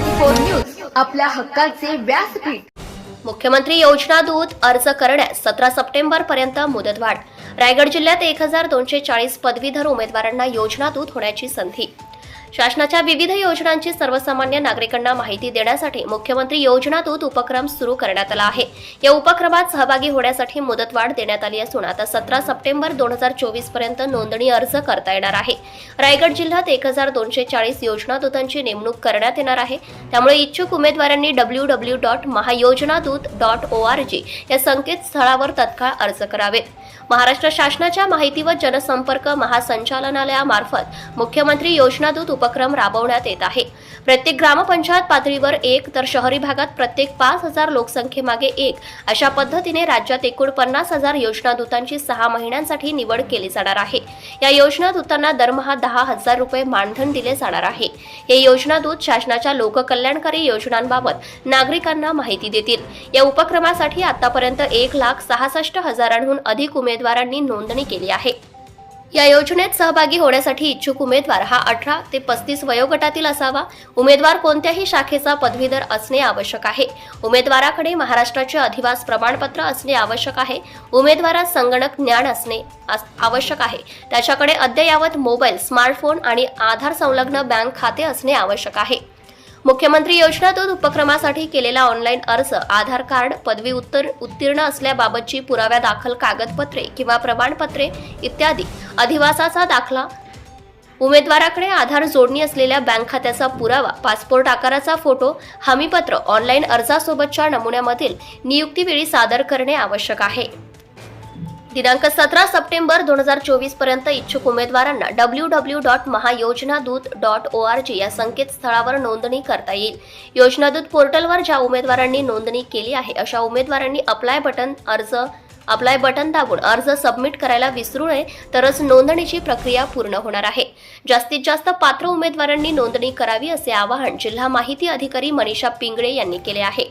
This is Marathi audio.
फोर न्यूज आपल्या हक्काचे व्यासपीठ. मुख्यमंत्री योजना दूत अर्ज करण्यास सतरा सप्टेंबर पर्यंत मुदतवाढ. रायगड जिल्ह्यात एक हजार दोनशे चाळीस पदवीधर उमेदवारांना योजना दूत होण्याची संधी. शासनाच्या विविध योजनांची सर्वसामान्य नागरिकांना माहिती देण्यासाठी मुख्यमंत्री योजना दूत उपक्रम सुरू करण्यात आला आहे. या उपक्रमात सहभागी होण्यासाठी मुदतवाढ देण्यात आली असून आता सतरा सप्टेंबर दोन हजार चोवीसपर्यंत नोंदणी अर्ज करता येणार आहे. रायगड जिल्ह्यात एक हजार दोनशे चाळीस योजना दूतांची नेमणूक करण्यात येणार आहे. त्यामुळे इच्छुक उमेदवारांनी W W dot Mahayojanadoot dot O R G या संकेतस्थळावर तत्काळ अर्ज करावेत महाराष्ट्र शासनाच्या माहिती व जनसंपर्क महासंचालनालयामार्फत मुख्यमंत्री योजनादूत उपक्रम राबवण्यात येत आहे. प्रत्येक ग्रामपंचायत पातळीवर एक तर शहरी भागात प्रत्येक पाच हजार लोकसंख्येमागे एक अशा पद्धतीने राज्यात एकूण पन्नास हजार योजना दूतांची सहा महिन्यांसाठी निवड केली जाणार आहे. या योजनादूतांना दरमहा दहा हजार रुपये मानधन दिले जाणार आहे. हे योजना दूत शासनाच्या लोककल्याणकारी योजनांबाबत नागरिकांना माहिती देतील. या उपक्रमासाठी आतापर्यंत एक लाख सहासष्ट हजारांहून अधिक उमेदवारांनी नोंदणी केली आहे. या योजनेत सहभागी होण्यासाठी इच्छुक उमेदवार हा अठरा ते पस्तीस वयोगटातील असावा. उमेदवार कोणत्याही शाखेचा पदवीधर असणे आवश्यक आहे. उमेदवाराकडे महाराष्ट्राचे अधिवास प्रमाणपत्र असणे आवश्यक आहे. उमेदवारास संगणक ज्ञान असणे आवश्यक आहे. त्याच्याकडे अद्ययावत मोबाईल स्मार्टफोन आणि आधार संलग्न बँक खाते असणे आवश्यक आहे. मुख्यमंत्री योजनातून उपक्रमासाठी केलेला ऑनलाईन अर्ज आधार कार्ड पदवी उत्तर उत्तीर्ण असल्याबाबतची पुराव्या दाखल कागदपत्रे किंवा प्रमाणपत्रे इत्यादी अधिवासाचा दाखला. उमेदवाराकडे आधार जोडणी असलेल्या बँक खात्याचा पुरावा पासपोर्ट आकाराचा फोटो हमीपत्र ऑनलाईन अर्जासोबतच्या नमुन्यामधील नियुक्तीवेळी सादर करणे आवश्यक आहे. दिनांक सतरा सप्टेंबर दोन हजार चोवीसपर्यंत इच्छुक उमेदवारांना W W dot Mahayojanadoot dot O R G या संकेतस्थळावर नोंदणी करता येईल. योजनादूत पोर्टलवर ज्या उमेदवारांनी नोंदणी केली आहे अशा उमेदवारांनी अप्लाय बटन अर्ज अप्लाय बटन दाबून अर्ज सबमिट करायला विसरू नये तरच नोंदणीची प्रक्रिया पूर्ण होणार आहे. जास्तीत जास्त पात्र उमेदवारांनी नोंदणी करावी असे आवाहन जिल्हा माहिती अधिकारी मनीषा पिंगळे यांनी केले आहे.